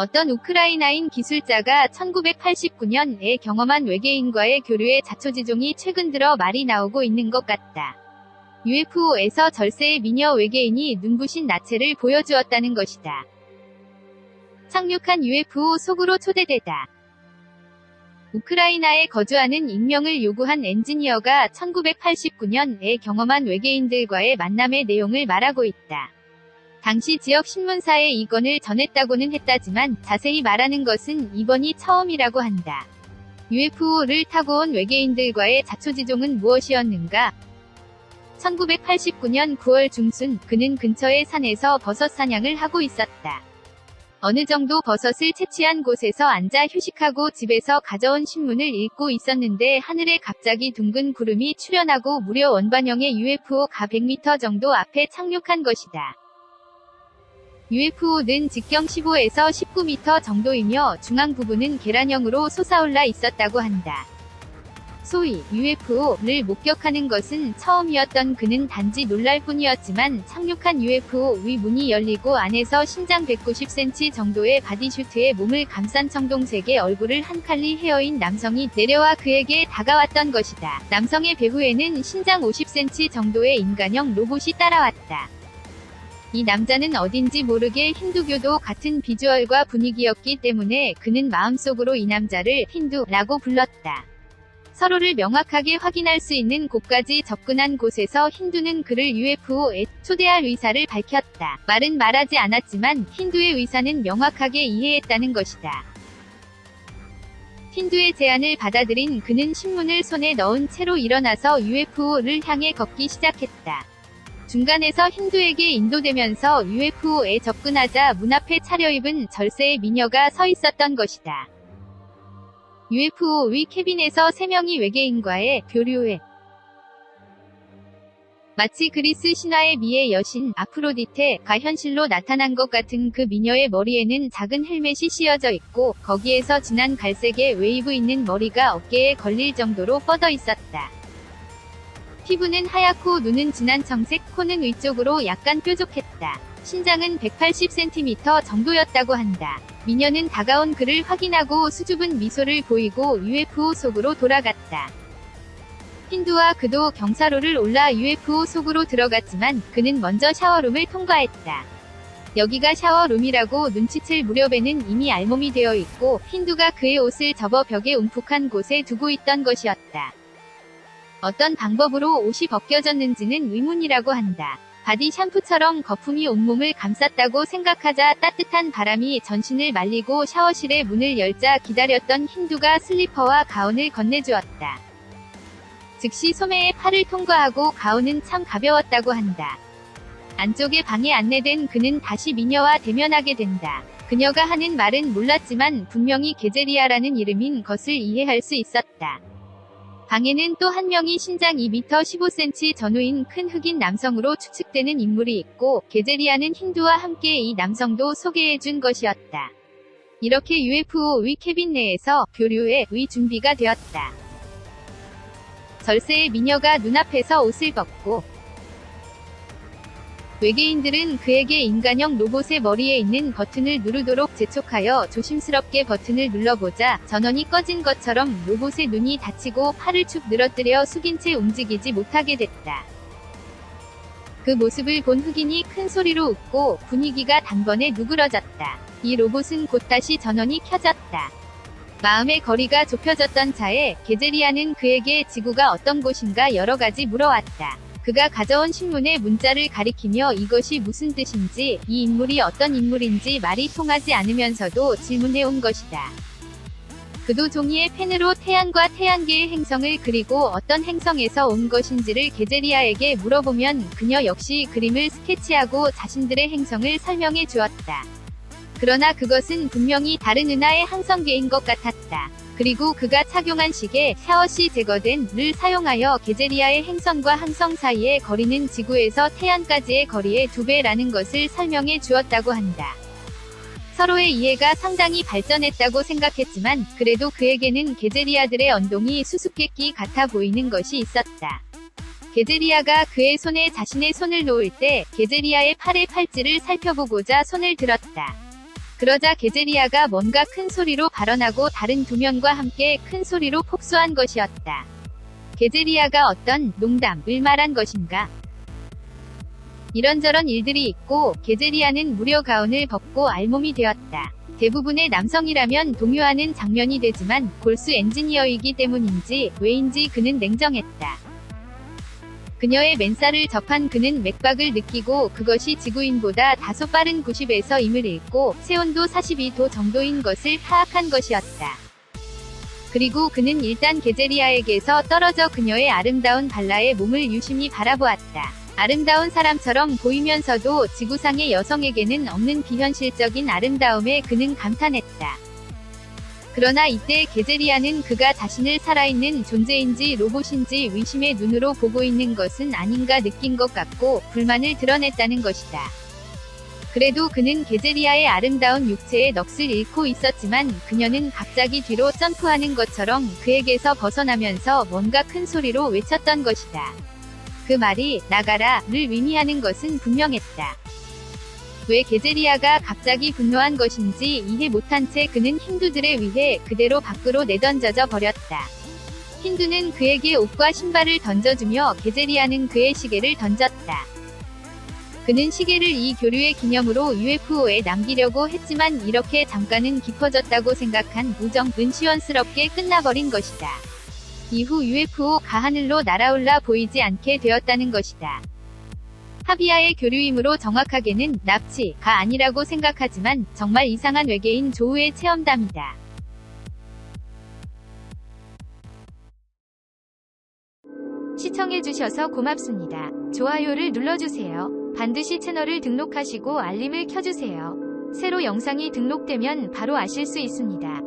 어떤 우크라이나인 기술자가 1989년에 경험한 외계인과의 교류의 자초지종이 최근 들어 말이 나오고 있는 것 같다. UFO에서 절세의 미녀 외계인이 눈부신 나체를 보여주었다는 것이다. 상륙한 UFO 속으로 초대되다. 우크라이나에 거주하는 익명을 요구한 엔지니어가 1989년에 경험한 외계인들과의 만남의 내용을 말하고 있다. 당시 지역 신문사에 이 건을 전했다고는 했다지만 자세히 말하는 것은 이번이 처음이라고 한다. UFO를 타고 온 외계인들과의 자초지종은 무엇이었는가? 1989년 9월 중순 그는 근처의 산에서 버섯 사냥을 하고 있었다. 어느 정도 버섯을 채취한 곳에서 앉아 휴식하고 집에서 가져온 신문을 읽고 있었는데 하늘에 갑자기 둥근 구름이 출현하고 무려 원반형의 UFO가 100m 정도 앞에 착륙한 것이다. UFO는 직경 15에서 19m 정도이며 중앙 부분은 계란형으로 솟아올라 있었다고 한다. 소위 UFO를 목격하는 것은 처음이었던 그는 단지 놀랄 뿐이었지만 착륙한 UFO 위 문이 열리고 안에서 신장 190cm 정도의 바디슈트에 몸을 감싼 청동색의 얼굴을 한 칼리 헤어인 남성이 내려와 그에게 다가왔던 것이다. 남성의 배후에는 신장 50cm 정도의 인간형 로봇이 따라왔다. 이 남자는 어딘지 모르게 힌두교도 같은 비주얼과 분위기였기 때문에 그는 마음속으로 이 남자를 힌두라고 불렀다. 서로를 명확하게 확인할 수 있는 곳까지 접근한 곳에서 힌두는 그를 UFO에 초대할 의사를 밝혔다. 말은 말하지 않았지만 힌두의 의사는 명확하게 이해했다는 것이다. 힌두의 제안을 받아들인 그는 신문을 손에 넣은 채로 일어나서 UFO를 향해 걷기 시작했다. 중간에서 힌두에게 인도되면서 UFO에 접근하자 문 앞에 차려입은 절세의 미녀가 서 있었던 것이다. UFO 위 캐빈에서 3명이 외계인과의 교류에 마치 그리스 신화의 미의 여신 아프로디테가 현실로 나타난 것 같은 그 미녀의 머리에는 작은 헬멧이 씌어져 있고 거기에서 진한 갈색의 웨이브 있는 머리가 어깨에 걸릴 정도로 뻗어 있었다. 피부는 하얗고 눈은 진한 청색, 코는 위쪽으로 약간 뾰족했다. 신장은 180cm 정도였다고 한다. 미녀는 다가온 그를 확인하고 수줍은 미소를 보이고 UFO 속으로 돌아갔다. 힌두와 그도 경사로를 올라 UFO 속으로 들어갔지만 그는 먼저 샤워룸을 통과했다. 여기가 샤워룸이라고 눈치챌 무렵에는 이미 알몸이 되어 있고 힌두가 그의 옷을 접어 벽에 움푹한 곳에 두고 있던 것이었다. 어떤 방법으로 옷이 벗겨졌는지는 의문이라고 한다. 바디 샴푸처럼 거품이 온몸을 감쌌다고 생각하자 따뜻한 바람이 전신을 말리고 샤워실의 문을 열자 기다렸던 힌두가 슬리퍼와 가운을 건네주었다. 즉시 소매의 팔을 통과하고 가운은 참 가벼웠다고 한다. 안쪽에 방에 안내된 그는 다시 미녀와 대면하게 된다. 그녀가 하는 말은 몰랐지만 분명히 게제리아라는 이름인 것을 이해할 수 있었다. 방에는 또 한 명이 신장 2m 15cm 전후인 큰 흑인 남성으로 추측되는 인물이 있고 게제리아는 힌두와 함께 이 남성도 소개해준 것이었다. 이렇게 UFO 위 캐빈 내에서 교류의 위 준비가 되었다. 절세의 미녀가 눈앞에서 옷을 벗고 외계인들은 그에게 인간형 로봇의 머리에 있는 버튼을 누르도록 재촉하여 조심스럽게 버튼을 눌러보자 전원이 꺼진 것처럼 로봇의 눈이 닫히고 팔을 축 늘어뜨려 숙인 채 움직이지 못하게 됐다. 그 모습을 본 흑인이 큰 소리로 웃고 분위기가 단번에 누그러졌다. 이 로봇은 곧 다시 전원이 켜졌다. 마음의 거리가 좁혀졌던 차에 게제리아는 그에게 지구가 어떤 곳인가 여러 가지 물어왔다. 그가 가져온 신문에 문자를 가리키며 이것이 무슨 뜻인지, 이 인물이 어떤 인물인지 말이 통하지 않으면서도 질문해온 것이다. 그도 종이에 펜으로 태양과 태양계의 행성을 그리고 어떤 행성에서 온 것인지를 게제리아에게 물어보면 그녀 역시 그림을 스케치하고 자신들의 행성을 설명해 주었다. 그러나 그것은 분명히 다른 은하의 항성계인 것 같았다. 그리고 그가 착용한 시계 샤워 시 제거된 를 사용하여 게제리아의 행성과 항성 사이의 거리는 지구에서 태양까지의 거리의 두 배라는 것을 설명해 주었다고 한다. 서로의 이해가 상당히 발전했다고 생각했지만 그래도 그에게는 게제리아들의 언동이 수수께끼 같아 보이는 것이 있었다. 게제리아가 그의 손에 자신의 손을 놓을 때 게제리아의 팔의 팔찌를 살펴보고자 손을 들었다. 그러자 게제리아가 뭔가 큰 소리로 발언하고 다른 두 명과 함께 큰 소리로 폭소한 것이었다. 게제리아가 어떤 농담을 말한 것인가? 이런저런 일들이 있고 게제리아는 무려 가운을 벗고 알몸이 되었다. 대부분의 남성이라면 동요하는 장면이 되지만 골수 엔지니어이기 때문인지 왜인지 그는 냉정했다. 그녀의 맨살을 접한 그는 맥박을 느끼고 그것이 지구인보다 다소 빠른 90에서 임을 읽고 체온도 42도 정도인 것을 파악한 것이었다. 그리고 그는 일단 게제리아에게서 떨어져 그녀의 아름다운 발라의 몸을 유심히 바라보았다. 아름다운 사람처럼 보이면서도 지구상의 여성에게는 없는 비현실적인 아름다움에 그는 감탄했다. 그러나 이때 게제리아는 그가 자신을 살아있는 존재인지 로봇인지 의심의 눈으로 보고 있는 것은 아닌가 느낀 것 같고 불만을 드러냈다는 것이다. 그래도 그는 게제리아의 아름다운 육체의 넋을 잃고 있었지만 그녀는 갑자기 뒤로 점프하는 것처럼 그에게서 벗어나면서 뭔가 큰 소리로 외쳤던 것이다. 그 말이 나가라를 의미하는 것은 분명했다. 왜 게제리아가 갑자기 분노한 것인지 이해 못한 채 그는 힌두들에 의해 그대로 밖으로 내던져져 버렸다. 힌두는 그에게 옷과 신발을 던져주며 게제리아는 그의 시계를 던졌다. 그는 시계를 이 교류의 기념으로 UFO에 남기려고 했지만 이렇게 잠깐은 깊어졌다고 생각한 우정은 시원스럽게 끝나버린 것이다. 이후 UFO가 하늘로 날아올라 보이지 않게 되었다는 것이다. 하비아의 교류이므로 정확하게는 납치가 아니라고 생각하지만 정말 이상한 외계인 조우의 체험담이다. 시청해주셔서 고맙습니다. 좋아요를 눌러주세요. 반드시 채널을 등록하시고 알림을 켜주세요. 새로 영상이 등록되면 바로 아실 수 있습니다.